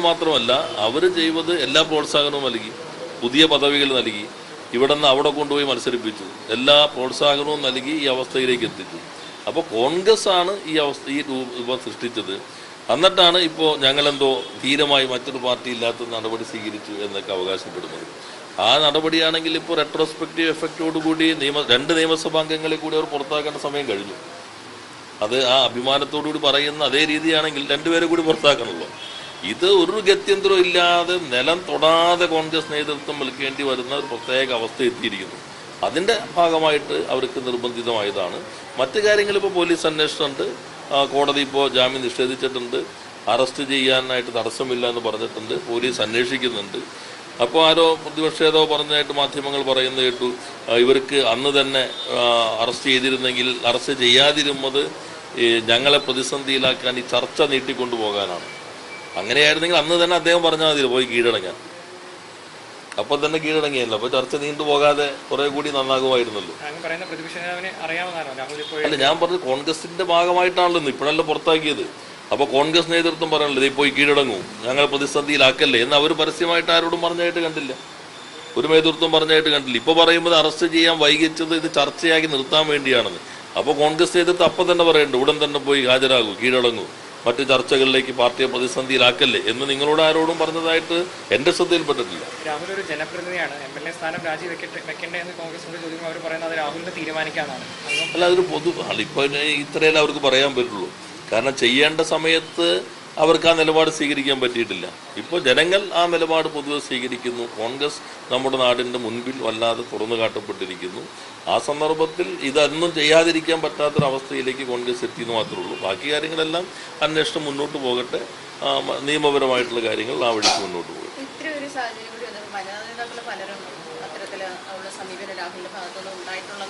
മാത്രമല്ല അവർ ചെയ്യുന്നത് എല്ലാ പ്രോത്സാഹനവും നൽകി പുതിയ പദവികൾ നൽകി ഇവിടെ നിന്ന് അവിടെ കൊണ്ടുപോയി മത്സരിപ്പിച്ചു. എല്ലാ പ്രോത്സാഹനവും നൽകി ഈ അവസ്ഥയിലേക്ക് എത്തിച്ചു. അപ്പോൾ കോൺഗ്രസ് ആണ് ഈ അവസ്ഥ ഈ രൂപം സൃഷ്ടിച്ചത്. എന്നിട്ടാണ് ഇപ്പോൾ ഞങ്ങളെന്തോ ധീരമായി മറ്റൊരു പാർട്ടി ഇല്ലാത്ത നടപടി സ്വീകരിച്ചു എന്നൊക്കെ അവകാശപ്പെടുന്നത്. ആ നടപടിയാണെങ്കിൽ ഇപ്പോൾ റെട്രോസ്പെക്റ്റീവ് എഫക്റ്റോടുകൂടി നിയമ രണ്ട് നിയമസഭാംഗങ്ങളെ കൂടി അവർ പുറത്താക്കേണ്ട സമയം കഴിഞ്ഞു. അത് ആ അഭിമാനത്തോടുകൂടി പറയുന്ന അതേ രീതിയാണെങ്കിൽ രണ്ടുപേരെ കൂടി പുറത്താക്കണമല്ലോ ഇത് ഒരു ഗത്യന്തരം ഇല്ലാതെ നിലം തൊടാതെ കോൺഗ്രസ് നേതൃത്വം വിൽക്കേണ്ടി വരുന്ന ഒരു പ്രത്യേക അവസ്ഥ എത്തിയിരിക്കുന്നു. അതിന്റെ ഭാഗമായിട്ട് അവർക്ക് നിർബന്ധിതമായതാണ്. മറ്റു കാര്യങ്ങൾ ഇപ്പോൾ പോലീസ് അന്വേഷണമുണ്ട് കോടതി ഇപ്പോൾ ജാമ്യം നിഷേധിച്ചിട്ടുണ്ട്. അറസ്റ്റ് ചെയ്യാനായിട്ട് തടസ്സമില്ല എന്ന് പറഞ്ഞിട്ടുണ്ട്. പോലീസ് അന്വേഷിക്കുന്നുണ്ട്. അപ്പോൾ ആരോ പ്രതിപക്ഷ ഏതോ പറഞ്ഞതായിട്ട് മാധ്യമങ്ങൾ പറയുന്നത് കേട്ടു. ഇവർക്ക് അന്ന് തന്നെ അറസ്റ്റ് ചെയ്തിരുന്നെങ്കിൽ അറസ്റ്റ് ചെയ്യാതിരുന്നത് ഞങ്ങളെ പ്രതിസന്ധിയിലാക്കാൻ ഈ ചർച്ച നീട്ടിക്കൊണ്ടു പോകാനാണ് അങ്ങനെയായിരുന്നെങ്കിൽ അന്ന് തന്നെ അദ്ദേഹം പറഞ്ഞാൽ മതി പോയി കീഴടങ്ങാൻ. അപ്പോൾ തന്നെ കീഴടങ്ങിയല്ലോ. അപ്പോൾ ചർച്ച നീണ്ടുപോകാതെ കുറെ കൂടി നന്നാകുമായിരുന്നല്ലോ. അല്ല ഞാൻ പറഞ്ഞത് കോൺഗ്രസിന്റെ ഭാഗമായിട്ടാണല്ലോ ഇപ്പോഴല്ല പുറത്താക്കിയത്. അപ്പോൾ കോൺഗ്രസ് നേതൃത്വം പറയണല്ലോ "ദേ പോയി കീഴടങ്ങൂ. ഞങ്ങൾ പ്രതിസന്ധിയിലാക്കല്ലേ. എന്ന് അവർ പരസ്യമായിട്ട് ആരോടും പറഞ്ഞായിട്ട് കണ്ടില്ല. ഒരു നേതൃത്വം പറഞ്ഞായിട്ട് കണ്ടില്ല. ഇപ്പോൾ പറയുമ്പോൾ അറസ്റ്റ് ചെയ്യാൻ വൈകിച്ചത് ഇത് ചർച്ചയാക്കി നിർത്താൻ വേണ്ടിയാണെന്ന്. അപ്പോൾ കോൺഗ്രസ് നേതൃത്വം അപ്പം തന്നെ പറയുന്നുണ്ട് ഉടൻ തന്നെ പോയി ഹാജരാകൂ കീഴടങ്ങൂ. മറ്റ് ചർച്ചകളിലേക്ക് പാർട്ടിയെ പ്രതിസന്ധിയിലാക്കല്ലേ എന്ന് നിങ്ങളോട് ആരോടും പറഞ്ഞതായിട്ട് എന്റെ ശ്രദ്ധയിൽപ്പെട്ടിട്ടില്ല. രാഹുൽ ഒരു ജനപ്രതിനിധിയാണ്. എം എൽ എ സ്ഥാനം രാജി വെക്കണ്ടേ എന്ന് കോൺഗ്രസിനോട് ചോദിക്കുമ്പോൾ അവർ പറയുന്നത് രാഹുലിന്റെ തീരുമാനിക്കാനാണ് അല്ല അതൊരു പൊതു ഇപ്പൊ ഇപ്പോൾ ഇത്രയല്ലേ അവർക്ക് പറയാൻ പറ്റുള്ളൂ. കാരണം ചെയ്യേണ്ട സമയത്ത് അവർക്ക് ആ നിലപാട് സ്വീകരിക്കാൻ പറ്റിയിട്ടില്ല. ഇപ്പോൾ ജനങ്ങൾ ആ നിലപാട് പൊതുവെ സ്വീകരിക്കുന്നു. കോൺഗ്രസ് നമ്മുടെ നാടിന്റെ മുൻപിൽ വല്ലാതെ തുറന്നു കാട്ടപ്പെട്ടിരിക്കുന്നു. ആ സന്ദർഭത്തിൽ ഇതൊന്നും ചെയ്യാതിരിക്കാൻ പറ്റാത്തൊരവസ്ഥയിലേക്ക് കോൺഗ്രസ് എത്തിയെന്ന് മാത്രമേ ഉള്ളൂ. ബാക്കി കാര്യങ്ങളെല്ലാം അന്വേഷണം മുന്നോട്ട് പോകട്ടെ. നിയമപരമായിട്ടുള്ള കാര്യങ്ങൾ ആ വഴിക്ക് മുന്നോട്ട് പോകും രാഹുലിന്റെ ഭാഗത്തുനിന്ന് ഉണ്ടായിട്ടുള്ള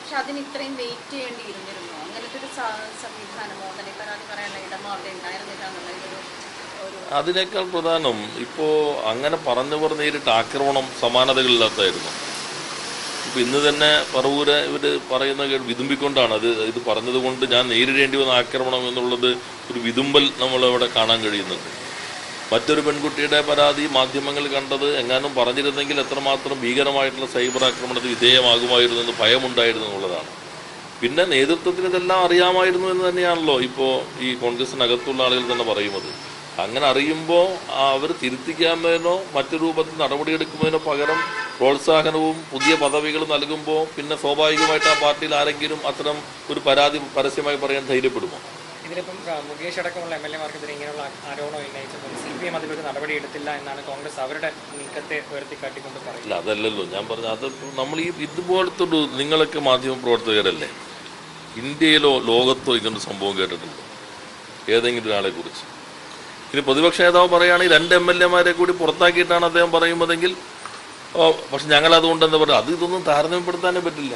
പക്ഷെ അതിന് ഇത്രയും വെയിറ്റ് ചെയ്യേണ്ടി ഇരുന്നിരുന്നു അങ്ങനത്തെ ഒരു സ- അതിനേക്കാൾ പ്രധാനം ഇപ്പോൾ അങ്ങനെ പറഞ്ഞവർ നേരിട്ട് ആക്രമണം സമാനതകളില്ലാത്തായിരുന്നു ഇപ്പം ഇന്ന് തന്നെ പറവൂര് ഇവർ പറയുന്ന വിതുമ്പിക്കൊണ്ടാണ് അത് ഇത് പറഞ്ഞത് കൊണ്ട് ഞാൻ നേരിടേണ്ടി വന്ന ആക്രമണം എന്നുള്ളത് ഒരു വിതുമ്പൽ നമ്മളവിടെ കാണാൻ കഴിയുന്നുണ്ട് മറ്റൊരു പെൺകുട്ടിയുടെ പരാതി മാധ്യമങ്ങൾ കണ്ടത് എങ്ങാനും പറഞ്ഞിരുന്നെങ്കിൽ എത്രമാത്രം ഭീകരമായിട്ടുള്ള സൈബർ ആക്രമണത്തിന് വിധേയമാകുമായിരുന്നു എന്ന് ഭയമുണ്ടായിരുന്നു എന്നുള്ളതാണ്. പിന്നെ നേതൃത്വത്തിന് ഇതെല്ലാം അറിയാമായിരുന്നു എന്ന് തന്നെയാണല്ലോ ഇപ്പോൾ ഈ കോൺഗ്രസിനകത്തുള്ള ആളുകൾ തന്നെ പറയുന്നത്. അങ്ങനെ അറിയുമ്പോൾ അവർ തിരുത്തിക്കാമെന്നോ മറ്റു രൂപത്തിൽ നടപടിയെടുക്കുന്നതിനോ പകരം പ്രോത്സാഹനവും പുതിയ പദവികൾ നൽകുമ്പോൾ പിന്നെ സ്വാഭാവികമായിട്ട് ആ പാർട്ടിയിൽ ആരെങ്കിലും അത്തരം ഒരു പരാതി പരസ്യമായി പറയാൻ ധൈര്യപ്പെടുമോ? ഇതിലിപ്പം മുകേഷ് അടക്കമുള്ള എം എൽ എമാർക്കെതിരെ ഇങ്ങനെയുള്ള ആരോപണം ഉന്നയിച്ചപ്പോൾ സി പി എം അതിലൊരു നടപടി എടുത്തില്ല എന്നാണ് കോൺഗ്രസ് അവരുടെ നീക്കത്തെ ഉയർത്തിക്കാട്ടിക്കൊണ്ട് പറയുന്നത്. അതല്ലല്ലോ. ഞാൻ പറഞ്ഞത് അത് നമ്മൾ ഈ ഇതുപോലത്തെ ഒരു നിങ്ങളൊക്കെ മാധ്യമ പ്രവർത്തകരല്ലേ ഇന്ത്യയിലോ ലോകത്തോ ഇങ്ങനൊരു സംഭവം കേട്ടിട്ടുണ്ടോ. ഏതെങ്കിലും ഒരാളെ കുറിച്ച്. ഇനി പ്രതിപക്ഷ നേതാവ് പറയുകയാണെങ്കിൽ രണ്ട് എം എൽ എമാരെ കൂടി പുറത്താക്കിയിട്ടാണ് അദ്ദേഹം പറയുന്നതെങ്കിൽ പക്ഷെ ഞങ്ങൾ അതുകൊണ്ട് എന്താ അത് ഇതൊന്നും താരതമ്യപ്പെടുത്താനേ പറ്റില്ല.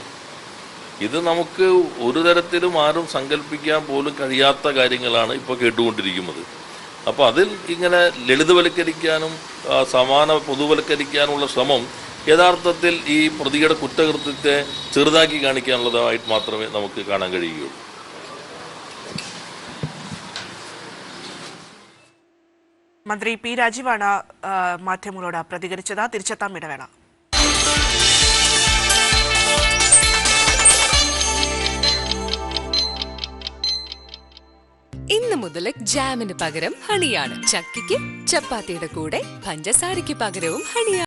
ഇത് നമുക്ക് ഒരു തരത്തിലും ആരും സങ്കല്പിക്കാൻ പോലും കഴിയാത്ത കാര്യങ്ങളാണ് ഇപ്പോൾ കേട്ടുകൊണ്ടിരിക്കുന്നത്. അപ്പോൾ അതിൽ ഇങ്ങനെ ലളിതവൽക്കരിക്കാനും സമാന പൊതുവൽക്കരിക്കാനുള്ള ശ്രമം യഥാർത്ഥത്തിൽ ഈ പ്രതിയുടെ കുറ്റകൃത്യത്തെ ചെറുതാക്കി കാണിക്കാനുള്ളതായിട്ട് മാത്രമേ നമുക്ക് കാണാൻ കഴിയുകയുള്ളൂ. മന്ത്രി പി രാജീവാണ് മാധ്യമങ്ങളോട് പ്രതികരിച്ചത്. തിരിച്ചെത്താം ഇടവേള. ഇന്ന് മുതൽ ജാമിന് പകരം ഹണിയാണ്. ചക്കിക്ക് ചപ്പാത്തിയുടെ കൂടെ പഞ്ചസാരയ്ക്ക് പകരവും ഹണിയാണ്.